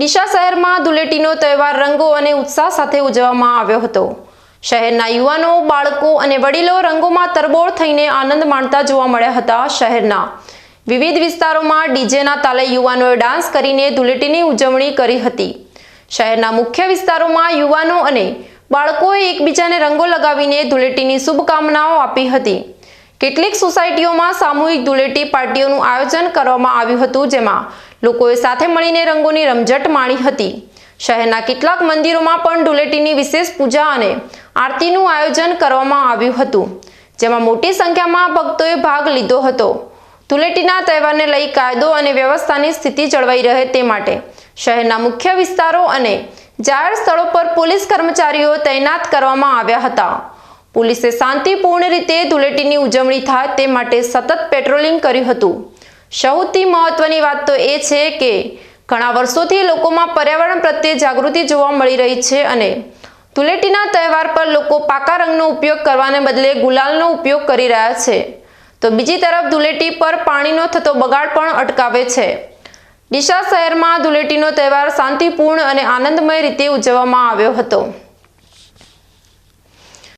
ડીસા શહેરમાં ધૂળેટીનો તહેવાર રંગો અને ઉત્સાહ સાથે ઉજવવામાં આવ્યો હતો. શહેરના યુવાનો, બાળકો અને વડીલો રંગોમાં તરબોળ થઈને આનંદ માણતા જોવા મળ્યા હતા શહેરના. વિવિધ વિસ્તારોમાં ડીજેના તાલે યુવાનોએ ડાન્સ કરીને ધૂળેટીની ઉજવણી કરી હતી. શહેરના મુખ્ય વિસ્તારોમાં યુવાનો અને બાળકોએ એકબીજાને રંગો લગાવીને ધૂળેટીની શુભકામનાઓ આપી હતી. કેટલીક સોસાયટીઓમાં સામૂહિક ધૂળેટી પાર્ટીઓનું આયોજન કરવામાં આવ્યું હતું, જેમાં લોકોએ સાથે મળીને રંગોની રમઝટ માણી હતી. શહેરના કેટલાક મંદિરોમાં પણ ધૂળેટીની વિશેષ પૂજા અને આરતીનું આયોજન કરવામાં આવ્યું હતું, જેમાં મોટી સંખ્યામાં ભક્તોએ ભાગ લીધો હતો. ધૂળેટીના તહેવારને લઈ કાયદો અને વ્યવસ્થાની સ્થિતિ જળવાઈ રહે તે માટે શહેરના મુખ્ય વિસ્તારો અને જાહેર સ્થળો પર પોલીસ કર્મચારીઓ તૈનાત કરવામાં આવ્યા હતા. પોલીસે શાંતિપૂર્ણ રીતે ધૂળેટીની ઉજવણી થાય તે માટે સતત પેટ્રોલિંગ કર્યું હતું. સૌથી મહત્વની વાત તો એ છે કે ઘણા વર્ષોથી લોકોમાં પર્યાવરણ પ્રત્યે જાગૃતિ જોવા મળી રહી છે અને ધૂળેટીના તહેવાર પર લોકો પાકા રંગનો ઉપયોગ કરવાને બદલે ગુલાલનો ઉપયોગ કરી રહ્યા છે. તો બીજી તરફ ધૂળેટી પર પાણીનો થતો બગાડ પણ અટકાવે છે. ડીસા શહેરમાં ધૂળેટીનો તહેવાર શાંતિપૂર્ણ અને આનંદમય રીતે ઉજવવામાં આવ્યો હતો.